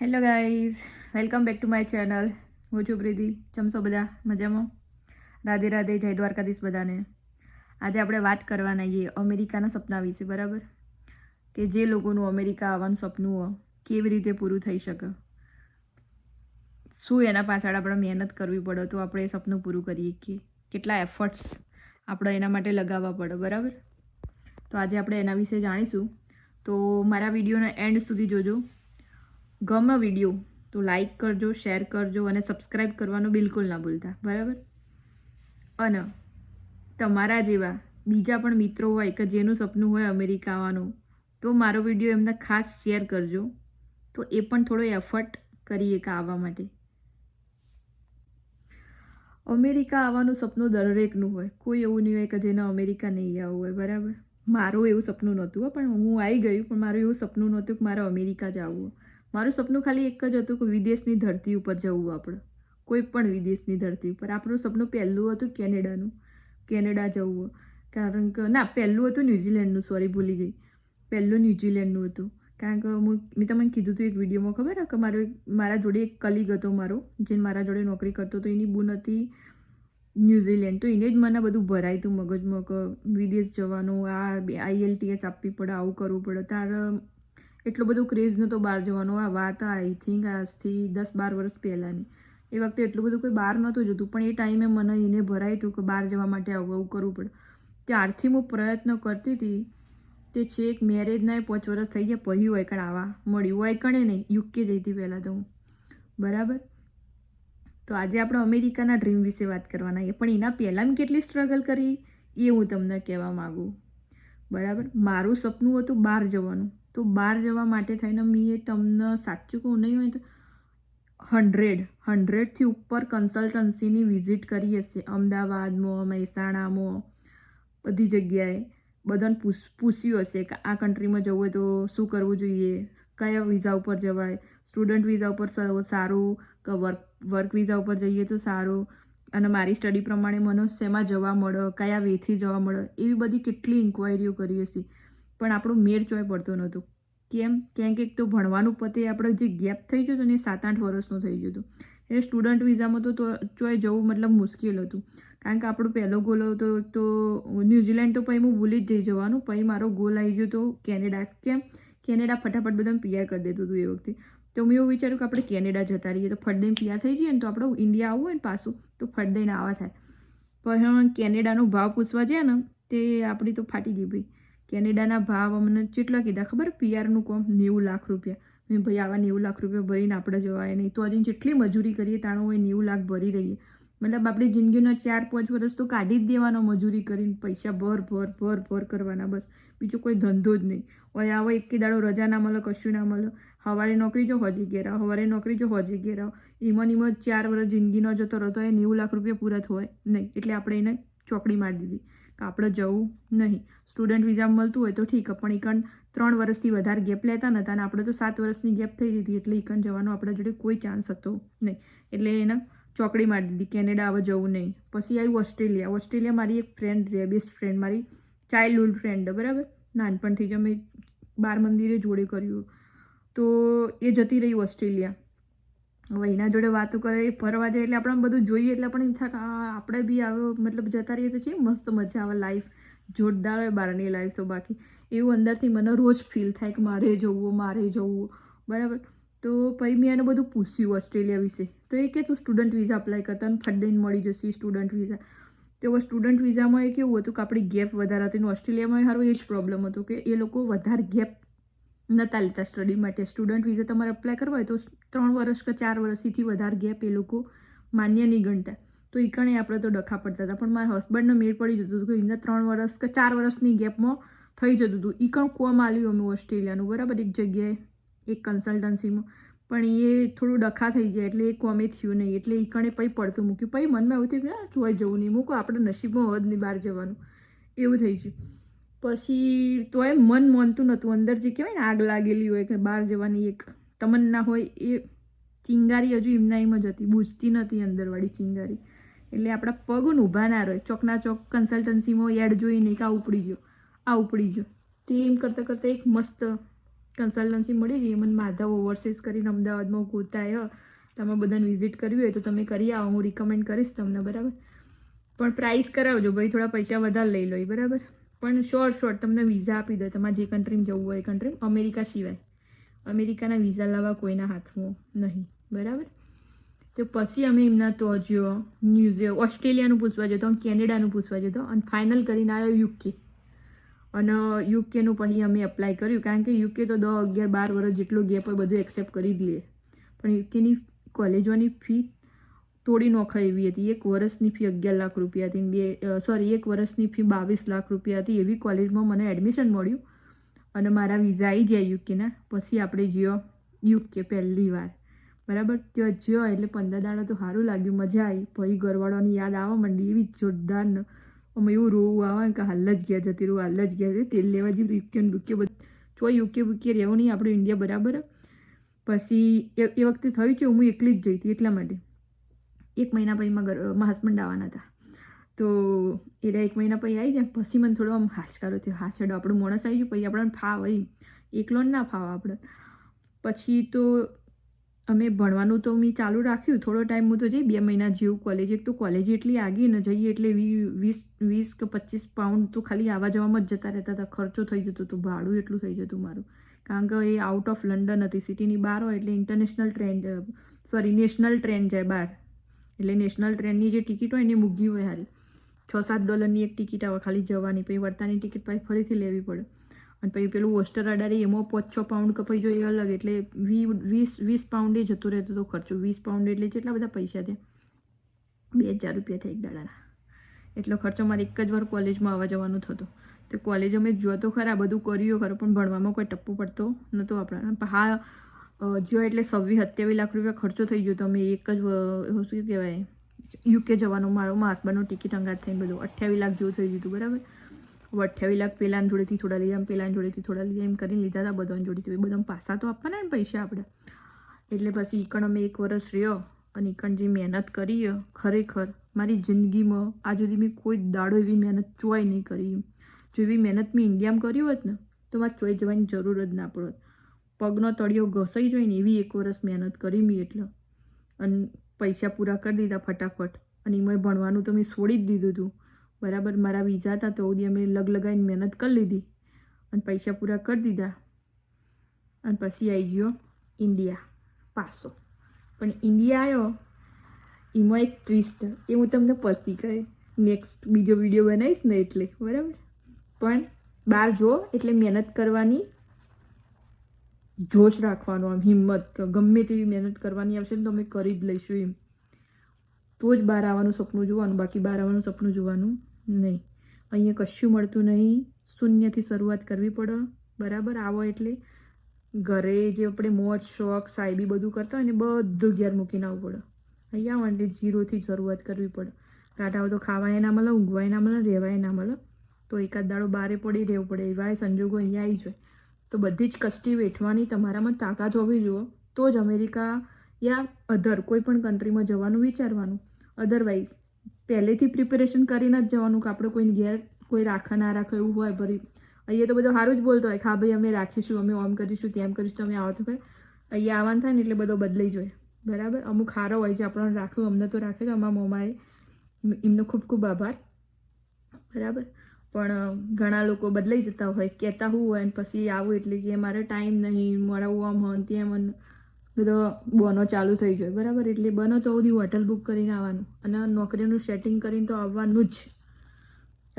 Hello guys welcome back to my channel હું છું પ્રીતિ. જમશો બધા? મજામાં? રાધે રાધે. જય દ્વારકાધીશ બધાને. આજે આપણે વાત કરવાના છીએ અમેરિકાના સપના વિશે, બરાબર? કે જે લોકોનું અમેરિકા આવવાનું સપનું હોય, કેવી રીતે પૂરું થઈ શકે? શું એના પાછળ આપણે મહેનત કરવી પડે તો આપણે એ સપનું પૂરું કરીએ કે કેટલા એફર્ટ્સ આપણે એના માટે લગાવવા પડે, બરાબર? તો આજે આપણે એના વિશે જાણીશું. તો મારા વિડીયોના એન્ડ સુધી જોજો. ગમે વીડિયો. તો લાઈક કરજો શેર કરજો અને સબસ્ક્રાઈબ કરવાનું બિલકુલ ના ભૂલતા. બરાબર? અને તમારા જેવા બીજા પણ મિત્રો હોય કે જેનું સપનું હોય અમેરિકા આવવાનું તો મારો વીડિયો એમને ખાસ શેર કરજો. તો એ પણ થોડો એફર્ટ કરીએ કે આવવા માટે. અમેરિકા આવવાનું સપનું દરેકનું હોય. કોઈ એવું નહીં હોય કે જેને અમેરિકા નહીં આવવું હોય. બરાબર? મારું એવું સપનું નહોતું પણ હું આવી ગયું, પણ મારું એવું સપનું નહોતું કે મારે અમેરિકા જ આવવું મારું સપનું ખાલી એક જ હતું કે વિદેશની ધરતી ઉપર જવું આપણે. કોઈ પણ વિદેશની ધરતી ઉપર. આપણું સપનું પહેલું હતું કેનેડાનું. કેનેડા જવું. કારણ કે, ના, પહેલું હતું ન્યૂઝીલેન્ડનું. સોરી ભૂલી ગઈ. પહેલું ન્યૂઝીલેન્ડનું હતું. કારણ કે હું, મેં તમને કીધું હતું એક વિડીયોમાં, ખબર? કે મારો એક, મારા જોડે એક કલીગ હતો મારો, જે મારા જોડે નોકરી કરતો હતો. એની બૂન હતી ન્યૂઝીલેન્ડ. તો એને જ મને બધું ભરાય હતું મગજમાં કે વિદેશ જવાનું, આ આઈએલટીએસ આપવી પડે, આવું કરવું પડે. તારે એટલો બધો ક્રેઝ નહોતો બહાર જવાનો. આ વાત આઈ થિંક આજથી દસ બાર વર્ષ પહેલાંની. એ વખતે એટલું બધું કોઈ બહાર નહોતું જતું, પણ એ ટાઈમે મને એને ભરાયું હતું કે બહાર જવા માટે આવું આવું કરવું પડે. ત્યારથી હું પ્રયત્ન કરતી હતી તે છેક મેરેજના પાંચ વર્ષ થઈ ગયા હોય કણ આવા. મળ્યું હોય કણે નહીં યુકે જઈ હતી પહેલાં તો હું. બરાબર? તો આજે આપણે અમેરિકાના ડ્રીમ વિશે વાત કરવાના એ પણ એના પહેલાં મેં કેટલી સ્ટ્રગલ કરી, એ હું તમને કહેવા માગું. બરાબર? મારું સપનું હતું બહાર જવાનું. તો બહાર જવા માટે થઈને મેં તમને સાચું કહું, નહીં હોય તો હંડ્રેડ, હંડ્રેડથી ઉપર કન્સલ્ટન્સીની વિઝિટ કરી હશે. અમદાવાદમાં, મહેસાણામાં, બધી જગ્યાએ બધાને પૂછ, પૂછ્યું હશે કે આ કન્ટ્રીમાં જવું હોય તો શું કરવું જોઈએ? કયા વિઝા ઉપર જવાય? સ્ટુડન્ટ વિઝા ઉપર સારું કે વર્ક વર્ક વિઝા ઉપર જઈએ તો સારું? અને મારી સ્ટડી પ્રમાણે મને શેમાં જવા મળે? કયા વેથી જવા મળે? એવી બધી કેટલી ઇન્ક્વાયરીઓ કરી હશે. પણ આપણો મેળ ચોય પડતો નહોતો. કેમ? ક્યાંક એક તો ભણવાનું પતે આપણે જે ગેપ થઈ ગયો હતો ને સાત આઠ વર્ષનો થઈ ગયો હતો. એટલે સ્ટુડન્ટ વિઝામાં તો ચોય જવું મતલબ મુશ્કેલ હતું. કારણ કે આપણો પહેલો ગોલ હતો એક તો ન્યૂઝીલેન્ડ તો પછી હું ભૂલી જ જઈ જવાનું. પછી મારો ગોલ આવી ગયો તો કેનેડા. કેમ? કેનેડા ફટાફટ બધાને પીઆર કરી દેતું હતું એ વખતે. તો મેં એવું વિચાર્યું કે આપણે કેનેડા જતા રહીએ. તો ફટ દઈને પીઆર થઈ જઈએ ને તો આપણે ઇન્ડિયા આવવું હોય ને પાછું, તો ફટ દઈને આવા થાય. પણ કેનેડાનો ભાવ પૂછવા જાય ને, તે આપણી તો ફાટી ગઈ ભાઈ. કેનેડાના ભાવ અમને કેટલા કીધા? ખબર? પીઆરનું કોમ, નેવું લાખ રૂપિયા. મેં ભાઈ, આવા નેવું લાખ રૂપિયા ભરીને આપણે જવાય નહીં. તો હજી જેટલી મજૂરી કરીએ, તાણો હોય નેવું લાખ ભરી રહીએ. મતલબ આપણી જિંદગીના ચાર, પાંચ વર્ષ તો કાઢી જ દેવાનો મજૂરી કરીને પૈસા ભર ભર ભર ભર કરવાના, બસ. બીજો કોઈ ધંધો જ નહીં. હોય આવો એક દાડો રજા ના મળે, કશું ના મળે. સવારે નોકરી જો હજી ઘેર આવો સવારે નોકરી જો હજી ઘેર આવો. એમાં એમાં ચાર વર્ષ જિંદગીનો જતો રહેતો એ નેવું લાખ રૂપિયા પૂરા થવાય નહીં. એટલે આપણે એને ચોકડી મારી દીધી. કે આપણે જવું નહીં. સ્ટુડન્ટ વિઝા મળતું હોય તો ઠીક, પણ એકણ ત્રણ વર્ષથી વધારે ગેપ લેતા નહોતા અને આપણે તો સાત વર્ષની ગેપ થઈ હતી એટલે એકણ જવાનો આપણા જોડે કોઈ ચાન્સ હતો નહીં. એટલે એને ચોકડી મારી દીધી, કેનેડા હવે જવું નહીં. પછી આવ્યું ઓસ્ટ્રેલિયા. ઓસ્ટ્રેલિયા મારી એક ફ્રેન્ડ રહે બેસ્ટ ફ્રેન્ડ મારી ચાઇલ્ડહુડ ફ્રેન્ડ બરાબર? નાનપણથી જ અમે બાર મંદિરે જોડે કર્યું. તો એ જતી રહી ઓસ્ટ્રેલિયા. હવે એના જોડે વાતો કરે ફરવા જાય એટલે આપણે બધું જોઈએ એટલે પણ એમ થાય આપણે બી આવ્યો મતલબ જતા રહીએ તો છે મસ્ત મજા આવે લાઈફ જોરદાર હોય બહારની લાઈફ તો બાકી. એવું અંદરથી મને રોજ ફીલ થાય કે મારે જવું મારે જવું. બરાબર? તો પછી મેં એને બધું પૂછ્યું ઓસ્ટ્રેલિયા વિશે. તો એ કે, તું સ્ટુડન્ટ વિઝા અપ્લાય કરતા અને ફટ દઈને મળી જશે સ્ટુડન્ટ વિઝા તો હવે સ્ટુડન્ટ વિઝામાં એ કેવું હતું કે આપણી ગેપ વધારે હતી ઓસ્ટ્રેલિયામાં સારું એ જ પ્રોબ્લેમ હતો કે એ લોકો વધારે ગેપ નહોતા લેતા સ્ટડી માટે સ્ટુડન્ટ વિઝા તમારે અપ્લાય કરવા હોય તો ત્રણ વર્ષ કે ચાર વર્ષથી વધારે ગેપ એ લોકો માન્ય નહીં ગણતા. તો એ કણે આપણે તો ડખા પડતા હતા. પણ મારા હસબન્ડને મેળ પડી જતું હતું કે એમને ત્રણ વર્ષ કે ચાર વર્ષની ગેપમાં થઈ જતું હતું. એ કણ કોમ આવ્યું અમે ઓસ્ટ્રેલિયાનું. બરાબર એક જગ્યાએ, એક કન્સલ્ટન્સીમાં પણ એ થોડું ડખા થઈ જાય એટલે એ કોમે થયું નહીં. એટલે એ કણે પછી પડતું મૂક્યું. પછી મનમાં એવું થયું કે આ જોઈ જવું નહીં. મૂકો, આપણે નસીબમાં હોદ નહીં બહાર જવાનું. એવું થઈ ગયું. પછી તોય મન માનતું નહોતું અંદર જે કહેવાય ને આગ લાગેલી હોય કે બહાર જવાની એક તમન્ના હોય એ ચિંગારી હજુ એમના એમ જ હતી. બૂઝતી નથી અંદરવાળી ચિંગારી. એટલે આપણા પગ ઊભા ના રહે ચોકના ચોક કન્સલ્ટન્સીમાં એડ જોઈને કે આ ઉપડી ગયો, આ ઉપડી ગયો. તે એમ કરતાં કરતાં એક મસ્ત કન્સલ્ટન્સી મળી ગઈ. મને માધવ ઓવરસીઝ કરીને અમદાવાદમાં ગોતાય તમે બધાને વિઝિટ કરવી હોય તો તમે કરી આવો. હું રિકમેન્ડ કરીશ તમને, બરાબર? પણ પ્રાઇસ કરાવજો. ભાઈ, થોડા પૈસા વધારે લઈ લો બરાબર? પણ શોર્ટ શોર્ટ તમને વિઝા આપી દે. તમારે જે કન્ટ્રીમાં જવું હોય એ કન્ટ્રી અમેરિકા સિવાય. અમેરિકાના વિઝા લાવવા કોઈના હાથમાં નહીં. બરાબર? તો પછી અમે એમના તો જ્યો ન્યૂઝ ઓસ્ટ્રેલિયાનું પૂછવા જતો કેનેડાનું પૂછવા જતો અને ફાઇનલ કરીને આવ્યો યુકે અને યુકેનું પછી અમે એપ્લાય કર્યું. કારણ કે યુકે તો દસ, અગિયાર, બાર વર્ષ જેટલો ગેપ હોય, બધું એક્સેપ્ટ કરી દઈએ પણ યુકેની કોલેજોની ફી તોડી નોખા એવી હતી. એક વર્ષની ફી અગિયાર લાખ રૂપિયા હતી બે સોરી એક વર્ષની ફી બાવીસ લાખ રૂપિયા હતી એવી કોલેજમાં મને એડમિશન મળ્યું. અને મારા વિઝા આવી ગયા યુકેના. પછી આપણે જ્યો યુકે પહેલી વાર. બરાબર? ત્યાં જ્યો એટલે પંદર દાડા તો સારું લાગ્યું. મજા આવી પછી ઘરવાળાની યાદ આવવા માંડી એવી જોરદાર અમે એવું રોવું આવે કે હાલ જ ગયા જતી રહું, હાલ જ ગયા છે તેલ લેવા જેવું યુકે યુકે બધું. ચો યુકે બુકે રહેવું નહીં, આપણું ઇન્ડિયા બરાબર. પછી એ વખતે થયું છે, હું એકલી જ જઈ હતી એટલા માટે. એક મહિના પછી મારા હસબન્ડ આવવાના હતા. તો એટલે એક મહિના પછી આવી જાય પછી મને થોડો આમ હાશકારો થયો. હાશડો. આપણું માણસ આવી ગયું પછી આપણને ફાવ એમ. એકલો ના ફાવ આપણે. પછી તો અમે ભણવાનું તો મેં ચાલુ રાખ્યું. થોડો ટાઈમ હું તો જઈ, બે મહિના જેવું કોલેજ એક તો કોલેજ એટલી આગી ને જઈએ એટલે વીસ વીસ કે પચીસ પાઉન્ડ તો ખાલી આવવા જવામાં જ જતા રહેતા હતા. ખર્ચો થઈ જતો હતો. ભાડું એટલું થઈ જતું મારું. કારણ કે એ આઉટ ઓફ લંડન હતી. સિટીની બહાર હોય એટલે international train sorry national train જાય બહાર. એટલે નેશનલ ટ્રેનની જે ટિકિટ હોય એની મૂકી હોય હારી. છ સાત ડોલરની એક ટિકિટ આવે, ખાલી જવાની, પછી વળતાની ટિકિટ પછી ફરીથી લેવી પડે. અને પછી પેલું ઓસ્ટર અડાડી એમાં પાંચ છ પાઉન્ડ કપાઈ જોઈએ અલગ, એટલે વી, વીસ વીસ પાઉન્ડે જતો રહેતો હતો ખર્ચો. વીસ પાઉન્ડ એટલે જેટલા બધા પૈસા થયા? બે હજાર રૂપિયા થયા એક દાડાના. એટલો ખર્ચો મારે એક જ વાર કોલેજમાં આવવા જવાનું થતો. તો કોલેજ અમે જો તો ખરા, બધું કર્યું ખરું, પણ ભણવામાં કોઈ ટપ્પો પડતો નહોતો આપણા હા જો એટલે સવ્વીસ સત્યાવીસ લાખ રૂપિયા ખર્ચો થઈ ગયો, તો અમે એક જ શું કહેવાય? યુકે જવાનું મારો મારા ટિકિટ અંગાત થઈને બધું. અઠ્યાવીસ લાખ જેવું થઈ ગયું હતું, બરાબર? હવે અઠ્યાવીસ લાખ પેલાની જોડેથી થોડા લીધા એમ પેલાની જોડેથી થોડા લીધા, એમ કરીને લીધા હતા બધાની જોડેથી. બધા પાસા તો આપવાના ને પૈસા આપણે એટલે પછી ઈકણ અમે એક વર્ષ રહ્યો અને ઈકણ જે મહેનત કરી ખરેખર મારી જિંદગીમાં આજ સુધી મેં કોઈ દાડો એવી મહેનત ચોય નહીં કરી. જો એવી મહેનત મેં ઇન્ડિયામાં કરી હોત ને, તો મારે ચોઈ જવાની જરૂર જ ના પડત. પગનો તળિયો ઘસાઈ જોઈને એવી એક વર્ષ મહેનત કરી મેં એટલે. અને પૈસા પૂરા કરી દીધા ફટાફટ. અને એમાં ભણવાનું તો મેં છોડી જ દીધું હતું બરાબર, મારા વિઝા હતા તો સુધી અમે લગ લગાવીને મહેનત કરી લીધી. અને પૈસા પૂરા કરી દીધા. અને પછી આવી ગયો ઇન્ડિયા પાસો. પણ ઇન્ડિયા આવ્યો એમાં એક ટ્વિસ્ટ એ હું તમને પછી કહે નેક્સ્ટ બીજો વીડિયો બનાવીશ ને એટલે. બરાબર? પણ બહાર જો એટલે મહેનત કરવાની જોશ રાખવાનો, આમ હિંમત ગમે તેવી મહેનત કરવાની આવશે ને તો અમે કરી જ લઈશું એમ. તો જ બહાર આવવાનું સપનું જોવાનું, બાકી બહાર આવવાનું સપનું જોવાનું નહીં. અહીંયા કશું મળતું નહીં. શૂન્યથી શરૂઆત કરવી પડે. બરાબર? આવો એટલે. ઘરે જે આપણે મોજ, શોખ સાહેબી બધું કરતા હોય ને બધું ઘેર મૂકીને આવવું પડે. અહીંયા માટે જીરોથી શરૂઆત કરવી પડે. કાંટા તો ખાવાય ના મળે, ઊંઘવાય ના મળે, રહેવાય ના મળે. તો એકાદ દાડો બારે પડી રહેવું પડે. એવા સંજોગો અહીંયા આવી જાય. તો બધી જ કષ્ટી વેઠવાની તમારામાં તાકાત હોવી જુઓ. તો જ અમેરિકા યા અધર કોઈ પણ કન્ટ્રીમાં જવાનું વિચારવાનું. અધરવાઇઝ પહેલેથી પ્રિપેરેશન કરીને જ જવાનું કે આપણે કોઈને ઘેર કોઈ રાખે ના રાખે એવું હોય ભરી. અહીંયા તો બધું સારું જ બોલતો હોય કે હા ભાઈ અમે રાખીશું, અમે ઓમ કરીશું, તેમ કરીશું, તમે આવો તો કરે અહીંયા આવવાનું થાય ને એટલે બધો બદલાઈ જોઈએ બરાબર? અમુક સારો હોય છે, આપણને રાખ્યું, અમને તો રાખે તો અમારા મોમાએ એમનો ખૂબ ખૂબ આભાર. બરાબર? પણ ઘણા લોકો બદલાઈ જતા હોય, કહેતા હું હોય પછી આવું એટલે કે મારે ટાઈમ નહીં, મારા આમ હોન ને તેમ બધો બોનો ચાલુ થઈ જાય, બરાબર? એટલે બનો તો સુધી હોટલ બુક કરીને આવવાનું અને નોકરીનું સેટિંગ કરીને તો આવવાનું જ.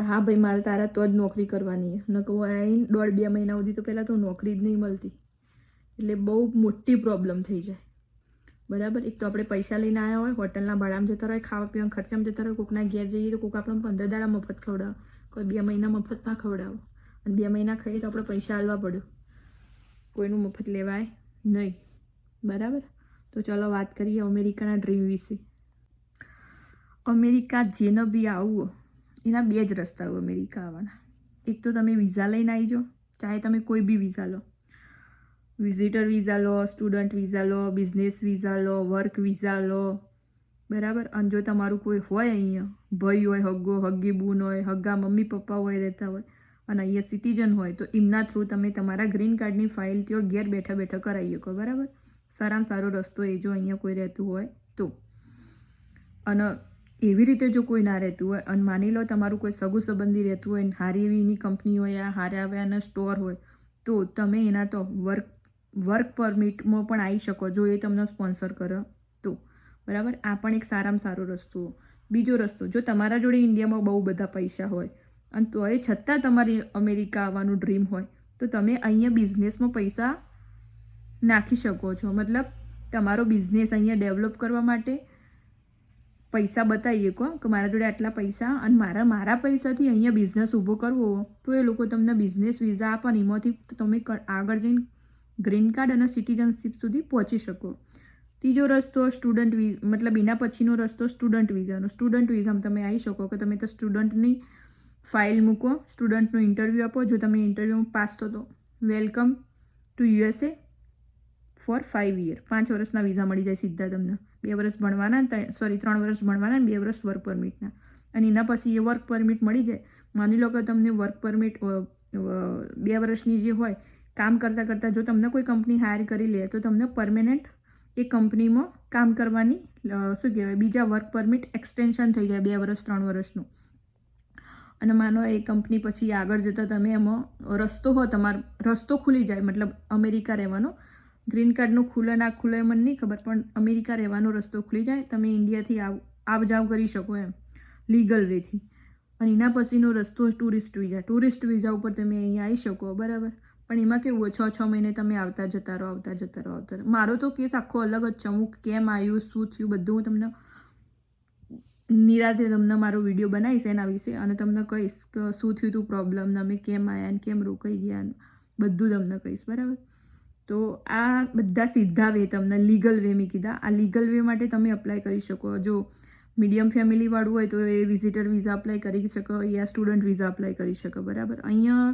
હા ભાઈ, મારે તારા તો જ નોકરી કરવાની ન કહું આવીને દોઢ બે મહિના સુધી તો પહેલાં તો નોકરી જ નહીં મળતી. એટલે બહુ મોટી પ્રોબ્લેમ થઈ જાય. બરાબર? એક તો આપણે પૈસા લઈને આવ્યા હોય, હોટલના ભાડામાં જતા હોય ખાવા પીવાના ખર્ચામાં જતા હોય કોકના ઘેર જઈએ તો કોક આપણને પંદર દાડા મફત ખવડાવે. કોઈ બે મહિના મફત ના ખવડાવો. અને બે મહિના ખાઈએ તો આપણે પૈસા હાલવા પડ્યો કોઈનું મફત લેવાય નહીં. બરાબર? તો ચલો વાત કરીએ અમેરિકાના ડ્રીમ વિશે. અમેરિકા જેનો બી આવવો એના બે જ રસ્તાઓ અમેરિકા આવવાના. એક તો તમે વિઝા લઈને આવી જાઓ, ચાહે તમે કોઈ બી વિઝા લો. વિઝિટર વિઝા લો, સ્ટુડન્ટ વિઝા લો, બિઝનેસ વિઝા લો, વર્ક વિઝા લો. બરાબર? અને જો તમારું કોઈ હોય અહીંયા ભાઈ હોય, હગ્ગો, હગ્ગી બૂન હોય, હગ્ગા મમ્મી પપ્પા હોય, રહેતા હોય અને અહીંયા સિટીઝન હોય, તો એમના થ્રુ તમે તમારા ગ્રીન કાર્ડની ફાઇલ ત્યાં ઘેર બેઠા બેઠા કરાવી શકો, બરાબર? સારામાં સારો રસ્તો એ જો અહીંયા કોઈ રહેતું હોય તો. અને એવી રીતે જો કોઈ ના રહેતું હોય, અને માની લો તમારું કોઈ સગું સંબંધી રહેતું હોય હારી એવી એની કંપની હોય, આ હારા અને સ્ટોર હોય, તો તમે એના તો વર્ક વર્ક પરમિટમાં પણ આવી શકો, જો એ તમને સ્પોન્સર કરે તો. બરાબર? આ પણ એક સારામાં સારો રસ્તો. બીજો રસ્તો, જો તમારા જોડે ઇન્ડિયામાં બહુ બધા પૈસા હોય, અને તોય છતાં તમારી અમેરિકા આવવાનું ડ્રીમ હોય, તો તમે અહીંયા બિઝનેસમાં પૈસા નાખી શકો છો. મતલબ, તમારો બિઝનેસ અહીંયા ડેવલપ કરવા માટે પૈસા બતાવીએ કહો કે મારા જોડે આટલા પૈસા, અને મારા મારા પૈસાથી અહીંયા બિઝનેસ ઊભો કરવો તો એ લોકો તમને બિઝનેસ વિઝા આપે, અને એમાંથી તમે આગળ જઈને ગ્રીન કાર્ડ અને સિટીઝનશીપ સુધી પહોંચી શકો. ત્રીજો રસ્તો સ્ટુડન્ટ વિઝ મતલબ એના પછીનો રસ્તો સ્ટુડન્ટ વિઝાનો સ્ટુડન્ટ વિઝામાં તમે આવી શકો કે તમે તો સ્ટુડન્ટની ફાઇલ મૂકો સ્ટુડન્ટનું ઇન્ટરવ્યૂ આપો. જો તમે ઇન્ટરવ્યૂમાં પાસ તો welcome to USA four five year પાંચ વર્ષના વિઝા મળી જાય સીધા તમને. બે વર્ષ ભણવાના સોરી ત્રણ વર્ષ ભણવાના બે વર્ષ વર્ક પરમિટના અને એના પછી એ વર્ક પરમિટ મળી જાય. માની લો કે તમને વર્ક પરમિટ બે વર્ષની જે હોય, કામ કરતાં કરતાં જો તમને કોઈ કંપની હાયર કરી લે, તો તમને પરમેનન્ટ એ કંપનીમાં કામ કરવાની શું કહેવાય, બીજા વર્ક પરમિટ એક્સટેન્શન થઈ જાય બે વર્ષ ત્રણ વર્ષનું અને માનો એ કંપની પછી આગળ જતાં તમે એમાં રસ્તો હો, તમારો રસ્તો ખુલી જાય, મતલબ અમેરિકા રહેવાનો. ગ્રીન કાર્ડનું ખુલે ના ખુલે મને નહીં ખબર, પણ અમેરિકા રહેવાનો રસ્તો ખુલી જાય, તમે ઇન્ડિયાથી આવ આવ જાવ કરી શકો એમ લીગલ વેથી અને એના પછીનો રસ્તો ટુરિસ્ટ વિઝા ટુરિસ્ટ વિઝા ઉપર તમે અહીંયા આવી શકો, બરાબર? પણ એમાં કેવું છ છ મહિને તમે આવતા જતા રહો, આવતા જતા રહો, આવતા મારો તો કેસ આખો અલગ જ છે. હું કેમ આવ્યું શું થયું, બધું હું તમને નિરાતે તમને મારો વીડિયો બનાવીશ એના વિશે અને તમને કહીશ કે શું થયું હતું પ્રોબ્લેમ અમે કેમ આવ્યા ને કેમ રોકાઈ ગયા બધું તમને કહીશ, બરાબર? તો આ બધા સીધા વે તમને લીગલ વે મેં કીધા. આ લીગલ વે માટે તમે અપ્લાય કરી શકો. જો મીડિયમ ફેમિલીવાળું હોય તો એ વિઝિટર વિઝા અપ્લાય કરી શકો, યા સ્ટુડન્ટ વિઝા અપ્લાય કરી શકો, બરાબર? અહીંયા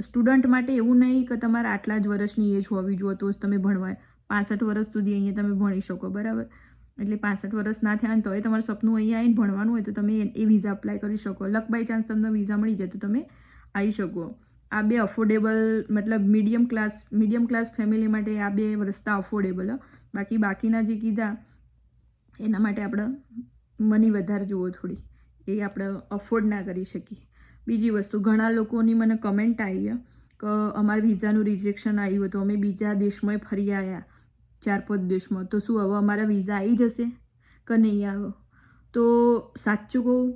સ્ટુડન્ટ માટે એવું નહીં કે તમારે આટલા જ વર્ષની એજ હોવી જોઈએ તો જ તમે ભણવાય. પાસઠ વર્ષ સુધી અહીંયા તમે ભણી શકો, બરાબર? એટલે પાસઠ વર્ષ ના થયા તોય તમારું સપનું અહીંયા આવીને ભણવાનું હોય તો તમે એ- એ વિઝા અપ્લાય કરી શકો. લક બાય ચાન્સ તમને વિઝા મળી જાય તો તમે આવી શકો. આ બે અફોર્ડેબલ મતલબ medium class medium class family માટે આ બે રસ્તા અફોર્ડેબલ બાકી બાકીના જે કીધા, એના માટે આપણે મની વધારે જુઓ થોડી. એ આપણે અફોર્ડ ના કરી શકીએ. બીજી વસ્તુ, ઘણા લોકોની મને કમેન્ટ આવી કે અમારા વિઝાનું રિજેક્શન આવ્યું હતું, અમે બીજા દેશમાં ફરી આવ્યા ચાર પાંચ દેશમાં. તો શું હવે અમારા વિઝા આવી જશે કે નહીં આવો? તો સાચું કહું,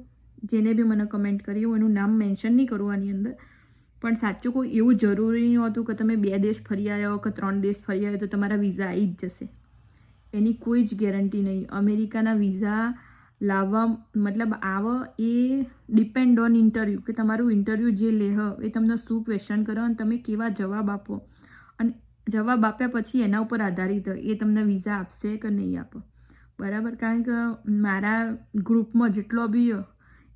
જેને બી મને કમેન્ટ કરી એનું નામ મેન્શન નહીં કરું આની અંદર, પણ સાચું કહું, એવું જરૂરી નહીં હોતું કે તમે બે દેશ ફરી આવ્યા કે ત્રણ દેશ ફરી આવ્યા તો તમારા વિઝા આવી જ જશે. એની કોઈ જ ગેરંટી નહીં. અમેરિકાના વિઝા લાવવા, મતલબ આવ એ ડિપેન્ડ ઓન ઇન્ટરવ્યૂ કે તમારું ઇન્ટરવ્યૂ જે લેહ એ તમને શું ક્વેશ્ચન કરો અને તમે કેવા જવાબ આપો. અને જવાબ આપ્યા પછી એના ઉપર આધારિત એ તમને વિઝા આપશે કે નહીં આપો. બરાબર? કારણ કે મારા ગ્રુપમાં જેટલો બી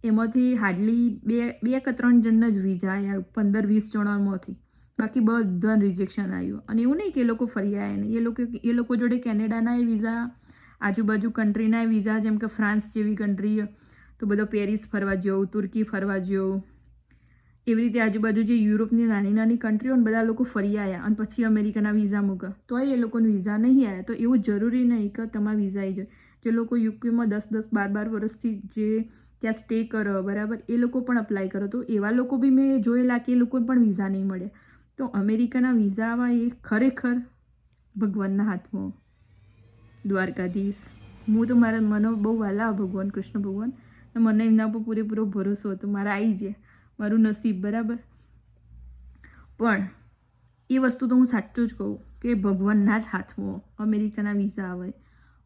એમાંથી હાર્ડલી બે બે કે ત્રણ જણને જ વિઝા આવ્યા પંદર, વીસ જણામાંથી. બાકી બધા રિજેક્શન આવ્યું. અને એવું નહીં કે એ લોકો ફરી આવ્યા નહીં. એ લોકો એ લોકો જોડે કેનેડાના એ વિઝા આજુબાજુ કન્ટ્રીના વિઝા, જેમ કે ફ્રાન્સ જેવી કન્ટ્રી, તો બધો પેરિસ ફરવા જેવું, તુર્કી ફરવા જેવું. એવી રીતે આજુબાજુ જે યુરોપની નાની નાની કન્ટ્રીઓ બધા લોકો ફરી આવ્યા અને પછી અમેરિકાના વિઝા મૂકે તો એ લોકોને વિઝા નહીં આવ્યા તો એવું જરૂરી નહીં કે તમારા વિઝા આવી જાય. જે લોકો યુકેમાં દસ દસ બાર બાર વર્ષથી જે ત્યાં સ્ટે કરો, બરાબર? એ લોકો પણ અપ્લાય કરો. તો એવા લોકો બી મેં જોયેલા કે એ લોકોને પણ વિઝા નહીં મળે તો અમેરિકાના વિઝા આવા એ ખરેખર ભગવાનના હાથમાં. દ્વારકાધીશ. હું તો મારા મને બહુ વાલા ભગવાન, કૃષ્ણ ભગવાન. મને એમના પર પૂરેપૂરો ભરોસો હતો. મારા આવી જાય મારું નસીબ, બરાબર? પણ એ વસ્તુ તો હું સાચું જ કહું કે ભગવાનના જ હાથમાં અમેરિકાના વિઝા આવે,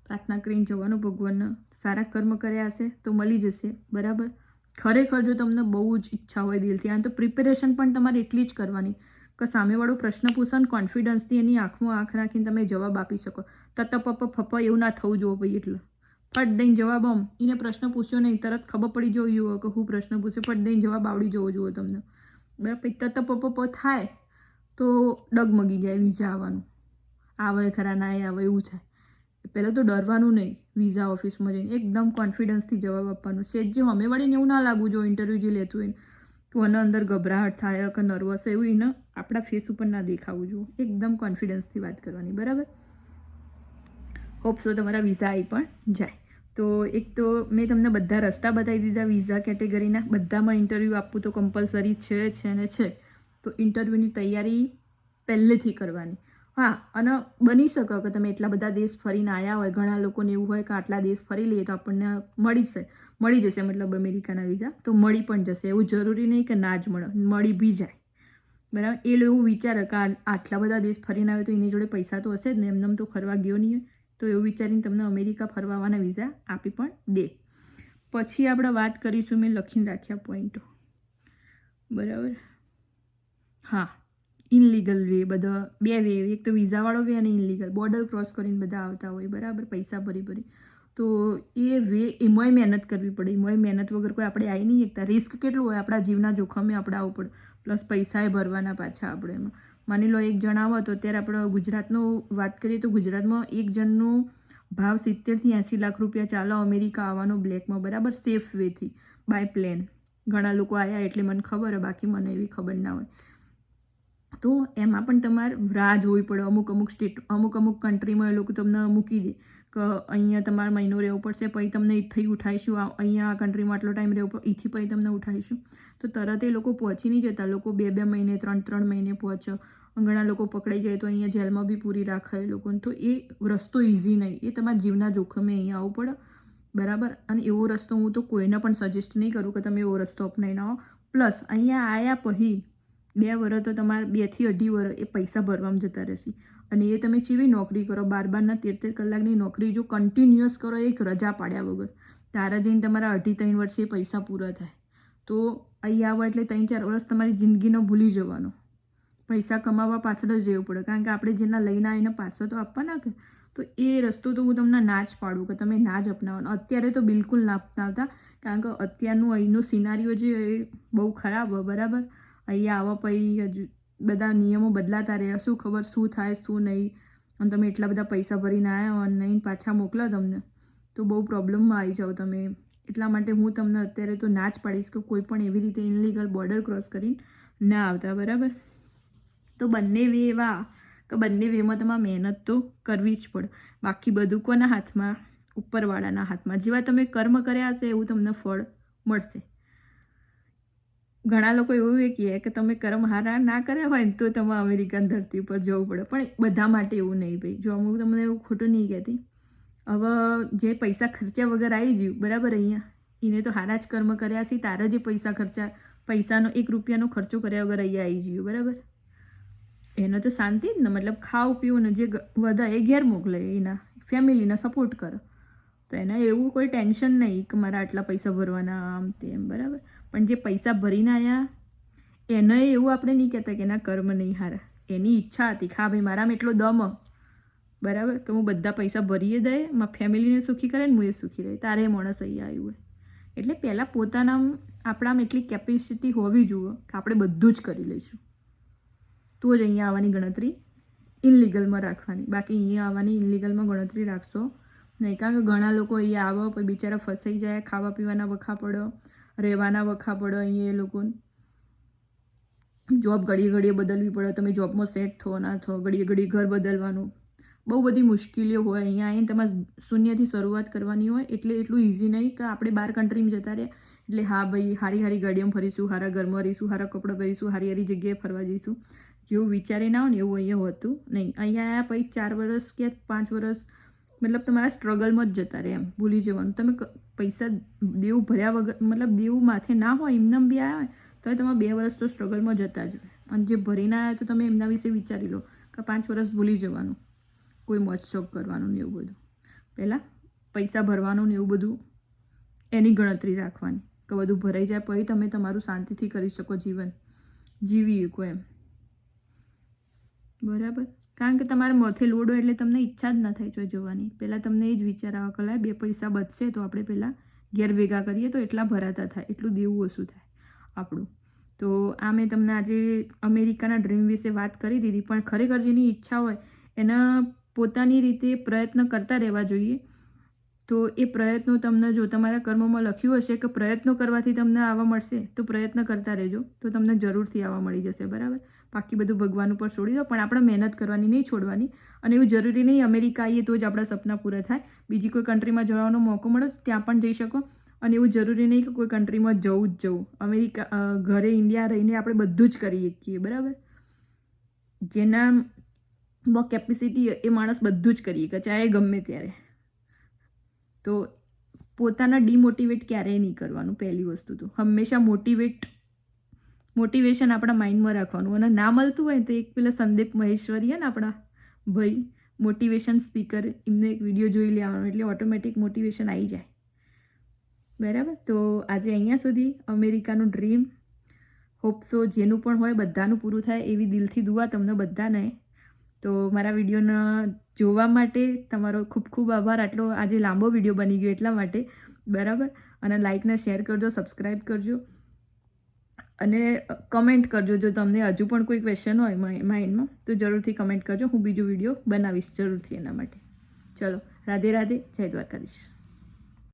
પ્રાર્થના કરીને જવાનું ભગવાનને સારા કર્મ કર્યા હશે તો મળી જશે, બરાબર? ખરેખર જો તમને બહુ જ ઈચ્છા હોય દિલથી અને તો પ્રિપેરેશન પણ તમારે એટલી જ કરવાની. કે સામેવાળો પ્રશ્ન પૂછો ને કોન્ફિડન્સથી એની આંખમાં આંખ રાખીને તમે જવાબ આપી શકો. તત પપ ફપ એવું ના થવું જોવો ભાઈ એટલે. ફટ દઈને જવાબ આમ. એને પ્રશ્ન પૂછ્યો નહીં, તરત ખબર પડી જવું હોય કે હું પ્રશ્ન પૂછ્યો ફટ દઈને જવાબ આવડી જવો જોઈએ તમને. બરાબર? પછી તત પપ થાય તો ડગમગી જાય વિઝા આવવાનું. આવે ખરા, ના આવે, એવું થાય. પહેલાં તો ડરવાનું નહીં વિઝા ઓફિસમાં જઈને. એકદમ કોન્ફિડન્સથી જવાબ આપવાનો. સેજ જે સામેવાળીને એવું ના લાગવું જો ઇન્ટરવ્યૂ જે લેતું હોય કોને અંદર ગભરાહટ થાય કે નર્વસ એવું, એને આપણા ફેસ ઉપર ના દેખાવું જોઈએ એકદમ કોન્ફિડન્સથી વાત કરવાની, બરાબર? હોપ સો તમારા વિઝા આવી પણ જાય. તો એક તો મેં તમને બધા રસ્તા બતાવી દીધા વિઝા કેટેગરીના બધામાં ઇન્ટરવ્યૂ આપવું તો કમ્પલસરી છે છે ને છે. તો ઇન્ટરવ્યૂની તૈયારી પહેલેથી કરવાની. હા, અને બની શકે કે તમે એટલા બધા દેશ ફરીને આવ્યા હોય, ઘણા લોકોને એવું હોય કે આટલા દેશ ફરી લઈએ તો આપણને મળી જશે મળી જશે મતલબ અમેરિકાના વિઝા તો મળી પણ જશે. એવું જરૂરી નહીં કે ના જ મળે, મળી બી જાય. બરાબર? એ લોકો એવું વિચારે કે આટલા બધા દેશ ફરીને આવે તો એની જોડે પૈસા તો હશે જ ને એમને તો ફરવા ગયો નહીં તો એવું વિચારીને તમને અમેરિકા ફરવાના વિઝા આપી પણ દે. પછી આપણે વાત કરીશું મેં લખીને રાખ્યા પોઈન્ટો બરાબર? હા. ઇનલીગલ વે બધા બે વે એક તો વિઝાવાળો વે અને ઇનલીગલ બોર્ડર ક્રોસ કરીને બધા આવતા હોય, બરાબર? પૈસા ભરી ભરી. તો એ વે એમાંય મહેનત કરવી પડે. એમાંય મહેનત વગર કોઈ આપણે આવી નહીં શકતા. રિસ્ક કેટલું હોય? આપણા જીવના જોખમે આપણે આવવું પડે. પ્લસ પૈસાએ ભરવાના પાછા આપણે એમાં. માની લો એક જણ આવો તો અત્યારે આપણે ગુજરાતનો વાત કરીએ તો ગુજરાતમાં એક જણનું ભાવ સિત્તેરથી એંસી લાખ રૂપિયા ચાલો અમેરિકા આવવાનો બ્લેકમાં બરાબર? સેફ વેથી બાય પ્લેન ઘણા લોકો આવ્યા એટલે મને ખબર બાકી મને એવી ખબર ના હોય. તો એમાં પણ તમારે રાહ જોવી પડે. અમુક અમુક સ્ટેટ, અમુક અમુક કન્ટ્રીમાં એ લોકો તમને મૂકી દે કે અહીંયા તમારે મહિનો રહેવું પડશે, પછી તમને અહીંથી ઉઠાવીશું અહીંયા આ કન્ટ્રીમાં આટલો ટાઈમ રહેવું પડે અહીંથી પછી તમને ઉઠાવીશું તો તરત એ લોકો પહોંચી નહીં જતા. લોકો બે બે મહિને, ત્રણ ત્રણ મહિને પહોંચે. ઘણા લોકો પકડાઈ જાય તો અહીંયા જેલમાં બી પૂરી રાખે એ લોકોને. તો એ રસ્તો ઇઝી નહીં. એ તમારા જીવના જોખમે અહીંયા આવવું પડે. બરાબર? અને એવો રસ્તો હું તો કોઈને પણ સજેસ્ટ નહીં કરું કે તમે એવો રસ્તો અપનાવીને આવો. પ્લસ અહીંયા આવ્યા પછી બે વર્ષ તો તમારે બેથી અઢી વર્ષ એ પૈસા ભરવામાં જતા રહેશે. અને એ તમે ચેવી નોકરી કરો? બાર બારના તેર તેર કલાકની નોકરી જો કન્ટિન્યુઅસ કરો એક રજા પાડ્યા વગર, તારા જઈને તમારા અઢી ત્રણ વર્ષે પૈસા પૂરા થાય. તો અહીં આવો એટલે ત્રણ ચાર વર્ષ તમારી જિંદગીનો ભૂલી જવાનો. પૈસા કમાવા પાછળ જ જવું પડે. કારણ કે આપણે જેના લઈને આવીને પાછો તો આપવાના કે? તો એ રસ્તો તો હું તમને ના જ પાડું કે તમે ના જ અપનાવવાનો. અત્યારે તો બિલકુલ ના અપનાવતા. કારણ કે અત્યારનું અહીંનું સિનારીઓ જે એ બહુ ખરાબ બરાબર? અહીંયા આવા પછી હજુ બધા નિયમો બદલાતા રહ્યા. શું ખબર શું થાય, શું નહીં? અને તમે એટલા બધા પૈસા ભરીને આવ્યા નહીં, પાછા મોકલો તમને. તો બહુ પ્રોબ્લેમમાં આવી જાઓ તમે એટલા માટે હું તમને અત્યારે તો ના જ પાડીશ કે કોઈ પણ એવી રીતે ઇનલીગલ બોર્ડર ક્રોસ કરીને ના આવતા, બરાબર? તો બંને વે એવા કે બંને વેમાં તમારે મહેનત તો કરવી જ પડે. બાકી બધું કોના હાથમાં? ઉપરવાળાના હાથમાં. જેવા તમે કર્મ કર્યા હશે એવું તમને ફળ મળશે. ઘણા લોકો એવું એ કહે કે તમે કર્મ હારા ના કર્યા હોય ને તો તમે અમેરિકન ધરતી ઉપર જવું પડે. પણ બધા માટે એવું નહીં ભાઈ. જો અમુક તમને એવું ખોટું નહીં કહેતી. હવે જે પૈસા ખર્ચ્યા વગર આવી ગયું, બરાબર અહીંયા? એને તો હારા જ કર્મ કર્યા છે. તારા જે પૈસા ખર્ચા પૈસાનો એક રૂપિયાનો ખર્ચો કર્યા વગર અહીંયા આવી ગયું, બરાબર? એનો તો શાંતિ જ ને, મતલબ ખાવું પીવું ને જે બધા એ ઘેર મોકલે, એના ફેમિલીને સપોર્ટ કરો. તો એને એવું કોઈ ટેન્શન નહીં કે મારા આટલા પૈસા ભરવાના આમ તેમ, બરાબર? પણ જે પૈસા ભરીને આવ્યા એને એવું આપણે નહીં કહેતા કે એના કર્મ નહીં હારા. એની ઈચ્છા હતી ખા ભાઈ મારામાં એટલો દમ બરાબર? કે હું બધા પૈસા ભરીએ દે મારા ફેમિલીને સુખી કરે ને હું એ સુખી રહે. તારે માણસ અહીંયા આવ્યું હોય. એટલે પહેલાં પોતાના આપણામાં એટલી કેપેસિટી હોવી જોઈએ કે આપણે બધું જ કરી લઈશું. તો જ અહીંયા આવવાની ગણતરી ઇનલીગલમાં રાખવાની. બાકી અહીંયા આવવાની ઇનલીગલમાં ગણતરી રાખશો. નહીં કારણ કે ઘણા લોકો અહીંયા આવો, પછી બિચારા ફસાઈ જાય ખાવા પીવાના વખા પડો. રહેવાના વખા પડે અહીંયા એ લોકોને. જોબ ઘડીએ ઘડીએ બદલવી પડે, તમે જોબમાં સેટ થો, ના થો, ઘડીએ ઘડીએ ઘર બદલવાનું. બહુ બધી મુશ્કેલીઓ હોય અહીંયા આવીને તમારે શૂન્યથી શરૂઆત કરવાની હોય, એટલે એટલું ઇઝી નહીં કે આપણે બહાર કન્ટ્રીમાં જતા રહ્યા. એટલે હા ભાઈ, હારી હારી ગાડીઓમાં ફરીશું, હારા ઘરમાં રહીશું, હારા કપડાં પહેરીશું, હારી હારી જગ્યાએ ફરવા જઈશું. જેવું વિચારે ના હોય ને એવું અહીંયા હોતું નહીં. અહીંયા આવ્યા પછી ચાર વર્ષ કે પાંચ વર્ષ મતલબ તમારા સ્ટ્રગલમાં જ જતા રહે એમ, ભૂલી જવાનું. તમે પૈસા દેવું ભર્યા વગર, મતલબ દેવું માથે ના હોય એમનેમ બી આવ્યા હોય તો તમે બે વર્ષ તો સ્ટ્રગલમાં જતા જ અને જે ભરીને આવ્યા તો તમે એમના વિશે વિચારી લો કે પાંચ વર્ષ ભૂલી જવાનું. કોઈ મોજ શોખ કરવાનું ને એવું બધું. પહેલાં પૈસા ભરવાનું ને એવું બધું એની ગણતરી રાખવાની. કે બધું ભરાઈ જાય પછી તમે તમારું શાંતિથી કરી શકો જીવન. જીવી શકો એમ. બરાબર? કારણ કે તમારે મોથે લોડ એટલે તમને ઈચ્છા જ ન થાય જોઈ જોવાની. પહેલાં તમને એ જ વિચાર આવે કલાય, બે પૈસા બચશે તો આપણે પહેલાં ઘેર ભેગા કરીએ તો એટલા ભરાતા થાય, એટલું દેવું ઓછું થાય આપણું. તો આ મેં તમને આજે અમેરિકાના ડ્રીમ વિશે વાત કરી દીધી, પણ ખરેખર જેની ઈચ્છા હોય એના પોતાની રીતે પ્રયત્ન કરતા રહેવા જોઈએ. તો એ પ્રયત્નો તમને જો તમારા કર્મમાં લખ્યું હશે કે પ્રયત્નો કરવાથી તમને આવા મળશે, તો પ્રયત્ન કરતા રહેજો. તો તમને જરૂરથી આવા મળી જશે, બરાબર? બાકી બધું ભગવાન ઉપર છોડી દો, પણ આપણે મહેનત કરવાની નહીં, છોડવાની. અને એવું જરૂરી નહીં અમેરિકા આવીએ તો જ આપણા સપના પૂરા થાય. બીજી કોઈ કન્ટ્રીમાં જવાનો મોકો મળે તો ત્યાં પણ જઈ શકો. અને એવું જરૂરી નહીં કે કોઈ કન્ટ્રીમાં જવું જ જવું. અમેરિકા ઘરે ઇન્ડિયા રહીને આપણે બધું જ કરી શકીએ, બરાબર? જેના કેપેસિટી એ માણસ બધું જ કરી શકે, ચાહે ગમે ત્યારે. તો પોતાના ડિમોટિવેટ ક્યારેય નહીં કરવાનું, પહેલી વસ્તુ તો. હંમેશા મોટિવેટ મોટિવેશન આપણા માઇન્ડમાં રાખવાનું. અને ના મળતું હોય તો એક પેલા સંદીપ મહેશ્વરી ને આપણા ભાઈ મોટિવેશન સ્પીકર એમને એક વીડિયો જોઈ લેવાનો એટલે ઓટોમેટિક મોટિવેશન આવી જાય. બરાબર? તો આજે અહીંયા સુધી. અમેરિકાનું ડ્રીમ હોપસો જેનું પણ હોય બધાનું પૂરું થાય એવી દિલથી દુઆ તમને બધાને. તો મારા વિડીયોને જોવા માટે તમારો ખૂબ ખૂબ આભાર. આટલો આજે લાંબો વીડિયો બની ગયો એટલા માટે. બરાબર? અને લાઇકને શેર કરજો સબસ્ક્રાઈબ કરજો. અને કમેન્ટ કરજો જો તમને હજુ પણ કોઈ ક્વેશ્ચન હોય માઇન્ડમાં તો જરૂરથી કમેન્ટ કરજો. હું બીજો વીડિયો બનાવીશ જરૂરથી એના માટે. ચલો, રાધે રાધે. જય દ્વારકાધીશ.